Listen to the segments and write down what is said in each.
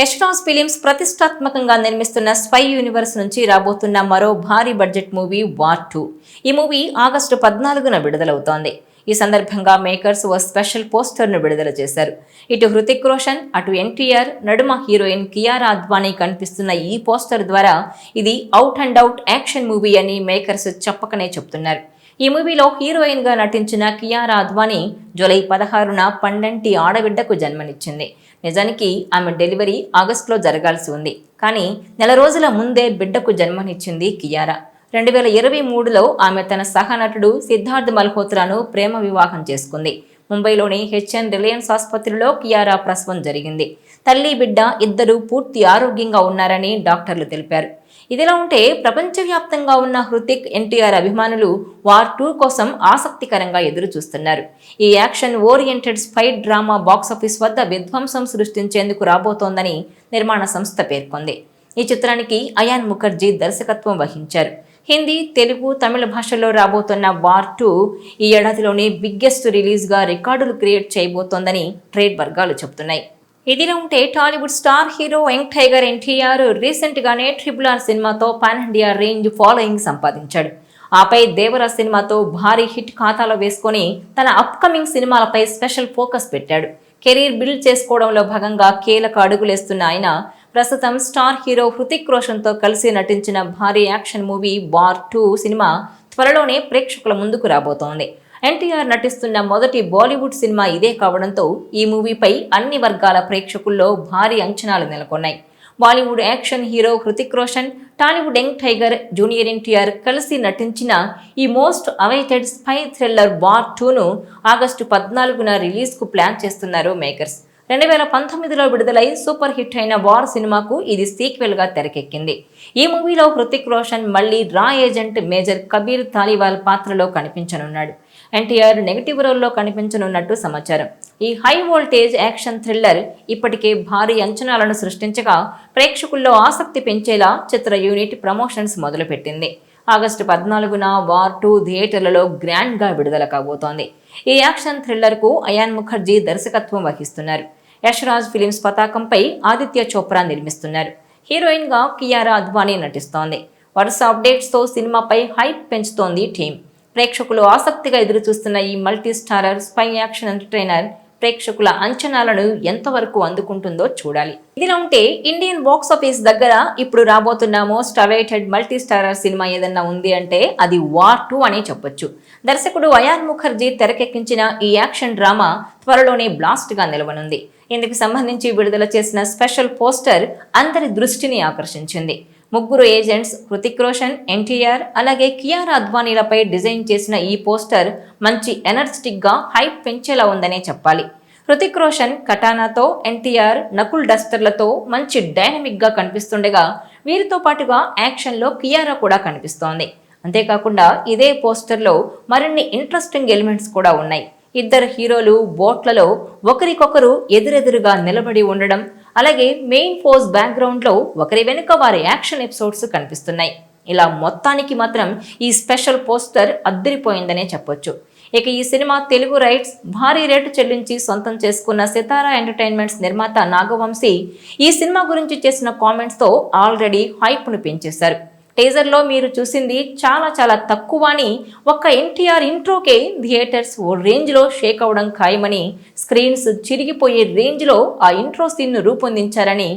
Yashraj films ప్రతిష్టాత్మకంగా నిర్మిస్తున్న spy universe నుంచి రాబోతున్న మరో భారీ బడ్జెట్ మూవీ వార్ టూ. ఈ మూవీ ఆగస్టు పద్నాలుగున విడుదలవుతోంది. ఈ సందర్భంగా మేకర్స్ ఓ స్పెషల్ పోస్టర్ను విడుదల చేశారు. ఇటు హృతిక్ రోషన్ అటు ఎన్టీఆర్ నడుమ హీరోయిన్ కియారా అద్వానీ కనిపిస్తున్న ఈ పోస్టర్ ద్వారా ఇది out and out action movie అని మేకర్స్ చెప్పకనే చెప్తున్నారు. ఈ మూవీలో హీరోయిన్గా నటించిన కియారా అద్వానీ జూలై పదహారున పండంటి ఆడబిడ్డకు జన్మనిచ్చింది. నిజానికి ఆమె డెలివరీ ఆగస్టులో జరగాల్సి ఉంది. కానీ నెల రోజుల ముందే బిడ్డకు జన్మనిచ్చింది కియారా. రెండు వేల ఇరవై మూడులో ఆమె తన సహనటుడు సిద్ధార్థ్ మల్హోత్రాను ప్రేమ వివాహం చేసుకుంది. ముంబైలోని హెచ్ఎన్ రిలయన్స్ ఆసుపత్రిలో కియారా ప్రసవం జరిగింది. తల్లి బిడ్డ ఇద్దరూ పూర్తి ఆరోగ్యంగా ఉన్నారని డాక్టర్లు తెలిపారు. ఇదిలా ఉంటే ప్రపంచవ్యాప్తంగా ఉన్న హృతిక్ ఎన్టీఆర్ అభిమానులు వార్ టూ కోసం ఆసక్తికరంగా ఎదురు చూస్తున్నారు ఈ action oriented spy drama box office వద్ద విధ్వంసం సృష్టించేందుకు రాబోతోందని నిర్మాణ సంస్థ పేర్కొంది. ఈ చిత్రానికి అయాన్ ముఖర్జీ దర్శకత్వం వహించారు. హిందీ తెలుగు తమిళ భాషల్లో రాబోతున్న వార్ టూ ఈ ఏడాదిలోనే బిగ్గెస్ట్ రిలీజ్గా రికార్డులు క్రియేట్ చేయబోతోందని ట్రేడ్ వర్గాలు చెబుతున్నాయి. ఇదిలా ఉంటే Tollywood star hero young tiger NTR recent గానే ట్రిపుల్ ఆర్ సినిమాతో పాన్ ఇండియా రేంజ్ ఫాలోయింగ్ సంపాదించాడు. ఆపై దేవరా సినిమాతో భారీ హిట్ ఖాతాలో వేసుకొని తన అప్కమింగ్ సినిమాలపై స్పెషల్ ఫోకస్ పెట్టాడు. కెరీర్ బిల్డ్ చేసుకోవడంలో భాగంగా కీలక అడుగులేస్తున్న ఆయన ప్రస్తుతం స్టార్ హీరో హృతిక్ రోషన్తో కలిసి నటించిన భారీ యాక్షన్ మూవీ బార్ టూ సినిమా త్వరలోనే ప్రేక్షకుల ముందుకు రాబోతోంది. ఎన్టీఆర్ నటిస్తున్న మొదటి బాలీవుడ్ సినిమా ఇదే కావడంతో ఈ మూవీపై అన్ని వర్గాల ప్రేక్షకుల్లో భారీ అంచనాలు నెలకొన్నాయి. Bollywood action hero Hrithik Roshan Tollywood young tiger junior NTR కలిసి నటించిన ఈ most awaited spy thriller war టూను August పద్నాలుగున రిలీజ్కు ప్లాన్ చేస్తున్నారు మేకర్స్. రెండు వేల పంతొమ్మిదిలో విడుదలై సూపర్ హిట్ అయిన వార్ సినిమాకు ఇది సీక్వెల్గా తెరకెక్కింది. ఈ మూవీలో హృతిక్ రోషన్ మళ్ళీ రా ఏజెంట్ మేజర్ కబీర్ తాలివాల్ పాత్రలో కనిపించనున్నాడు. ఎన్టీఆర్ నెగిటివ్ రోల్లో కనిపించనున్నట్టు సమాచారం. ఈ హై వోల్టేజ్ యాక్షన్ థ్రిల్లర్ ఇప్పటికే భారీ అంచనాలను సృష్టించగా ప్రేక్షకుల్లో ఆసక్తి పెంచేలా చిత్ర యూనిట్ ప్రమోషన్స్ మొదలుపెట్టింది. ఆగస్టు పద్నాలుగున వార్ టూ థియేటర్లలో గ్రాండ్గా విడుదల కాబోతోంది. ఈ యాక్షన్ థ్రిల్లర్కు అయాన్ ముఖర్జీ దర్శకత్వం వహిస్తున్నారు. యశ్రాజ్ ఫిలిమ్స్ పతాకంపై ఆదిత్య చోప్రా నిర్మిస్తున్నారు. హీరోయిన్గా కియారా అద్వానీ నటిస్తోంది. వరుస అప్డేట్స్తో సినిమాపై హైప్ పెంచుతోంది టీం ప్రేక్షకులు ఆసక్తిగా ఎదురుచూస్తున్న ఈ multi starrer spy action entertainer ప్రేక్షకుల అంచనాలను ఎంతవరకు అందుకుంటుందో చూడాలి. ఇదిలా ఉంటే ఇండియన్ బాక్స్ ఆఫీస్ దగ్గర ఇప్పుడు రాబోతున్న మోస్ట్ అవైటెడ్ మల్టీ స్టారర్ సినిమా ఏదన్నా ఉంది అంటే అది వార్ టూ అని చెప్పొచ్చు. దర్శకుడు అయాన్ ముఖర్జీ తెరకెక్కించిన ఈ యాక్షన్ డ్రామా త్వరలోనే బ్లాస్ట్గా నిలవనుంది. ఇందుకు సంబంధించి విడుదల చేసిన స్పెషల్ పోస్టర్ అందరి దృష్టిని ఆకర్షించింది. ముగ్గురు ఏజెంట్స్ హృతిక్ రోషన్ ఎన్టీఆర్ అలాగే కియారా అద్వానీలపై డిజైన్ చేసిన ఈ పోస్టర్ మంచి ఎనర్జెటిక్గా హైప్ పెంచేలా ఉందనే చెప్పాలి. హృతిక్ రోషన్ కటానాతో ఎన్టీఆర్ నకుల్ డస్టర్లతో మంచి డైనమిక్గా కనిపిస్తుండగా వీరితో పాటుగా యాక్షన్లో కియారా కూడా కనిపిస్తోంది. అంతేకాకుండా ఇదే పోస్టర్లో మరిన్ని ఇంట్రెస్టింగ్ ఎలిమెంట్స్ కూడా ఉన్నాయి. ఇద్దరు హీరోలు బోట్లలో ఒకరికొకరు ఎదురెదురుగా నిలబడి ఉండడం అలాగే మెయిన్ ఫోర్స్ బ్యాక్గ్రౌండ్లో ఒకరి వెనుక వారి యాక్షన్ ఎపిసోడ్స్ కనిపిస్తున్నాయి. ఇలా మొత్తానికి మాత్రం ఈ స్పెషల్ పోస్టర్ అద్దరిపోయిందనే చెప్పొచ్చు. ఇక ఈ సినిమా తెలుగు రైట్స్ భారీ రేటు చెల్లించి సొంతం చేసుకున్న సితారా ఎంటర్టైన్మెంట్స్ నిర్మాత నాగవంశీ ఈ సినిమా గురించి చేసిన కామెంట్స్తో ఆల్రెడీ హైప్ను పెంచేశారు. టేజర్లో మీరు చూసింది చాలా చాలా తక్కువ అని ఒక్క ఎన్టీఆర్ ఇంట్రోకే థియేటర్స్ ఓ రేంజ్లో షేక్ అవడం ఖాయమని స్క్రీన్స్ చిరిగిపోయే రేంజ్లో ఆ ఇంట్రో సీన్ను రూపొందించారని.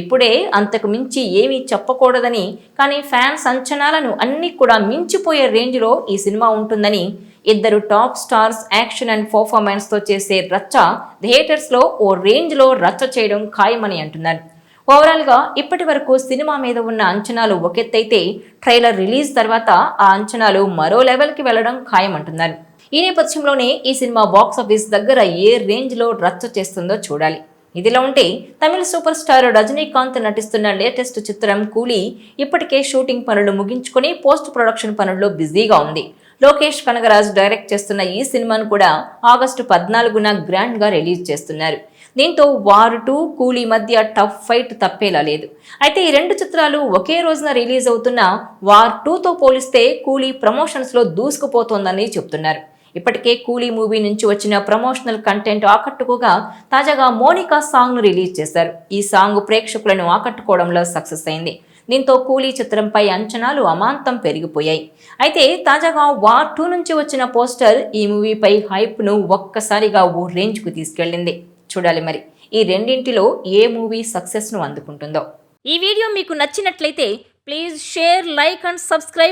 ఇప్పుడే అంతకు మించి ఏమీ చెప్పకూడదని కానీ ఫ్యాన్స్ అంచనాలను అన్నీ కూడా మించిపోయే రేంజ్లో ఈ సినిమా ఉంటుందని. ఇద్దరు టాప్ స్టార్స్ యాక్షన్ అండ్ పర్ఫార్మెన్స్తో చేసే రచ్చ థియేటర్స్లో ఓ రేంజ్లో రచ్చ చేయడం ఖాయమని అంటున్నారు. ఓవరాల్గా ఇప్పటి వరకు సినిమా మీద ఉన్న అంచనాలు ఒకెత్తైతే ట్రైలర్ రిలీజ్ తర్వాత ఆ అంచనాలు మరో లెవెల్కి వెళ్ళడం ఖాయమంటున్నారు. ఈ నేపథ్యంలోనే ఈ సినిమా బాక్స్ ఆఫీస్ దగ్గర ఏ రేంజ్లో రచ్చ చేస్తుందో చూడాలి. ఇదిలా ఉంటే తమిళ సూపర్ స్టార్ రజనీకాంత్ నటిస్తున్న లేటెస్ట్ చిత్రం కూలీ ఇప్పటికే షూటింగ్ పనులు ముగించుకొని పోస్ట్ ప్రొడక్షన్ పనుల్లో బిజీగా ఉంది. లోకేష్ కనగరాజ్ డైరెక్ట్ చేస్తున్న ఈ సినిమాను కూడా ఆగస్టు పద్నాలుగున గ్రాండ్గా రిలీజ్ చేస్తున్నారు. దీంతో వారు టూ కూలీ మధ్య టఫ్ ఫైట్ తప్పేలా లేదు. అయితే ఈ రెండు చిత్రాలు ఒకే రోజున రిలీజ్ అవుతున్న వార్ టూతో పోలిస్తే కూలీ ప్రమోషన్స్లో దూసుకుపోతోందని చెప్తున్నారు. ఇప్పటికే కూలీ మూవీ నుంచి వచ్చిన ప్రమోషనల్ కంటెంట్ ఆకట్టుకోగా తాజాగా మోనికా సాంగ్ను రిలీజ్ చేశారు. ఈ సాంగ్ ప్రేక్షకులను ఆకట్టుకోవడంలో సక్సెస్ అయింది. దీంతో కూలీ చిత్రంపై అంచనాలు అమాంతం పెరిగిపోయాయి. అయితే తాజాగా వార్ టూ నుంచి వచ్చిన పోస్టర్ ఈ మూవీపై హైప్ను ఒక్కసారిగా ఓ రేంజ్కు తీసుకెళ్ళింది. చూడాలి మరి ఈ రెండింటిలో ఏ మూవీ సక్సెస్ను అందుకుంటుందో. ఈ వీడియో మీకు నచ్చినట్లయితే please share like and subscribe